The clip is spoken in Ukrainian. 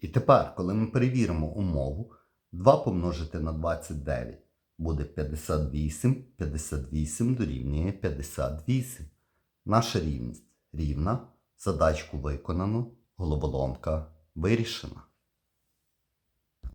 І тепер, коли ми перевіримо умову, 2 помножити на 29 буде 58, 58 дорівнює 58. Наша рівність рівна, задачку виконано, головоломка вирішена.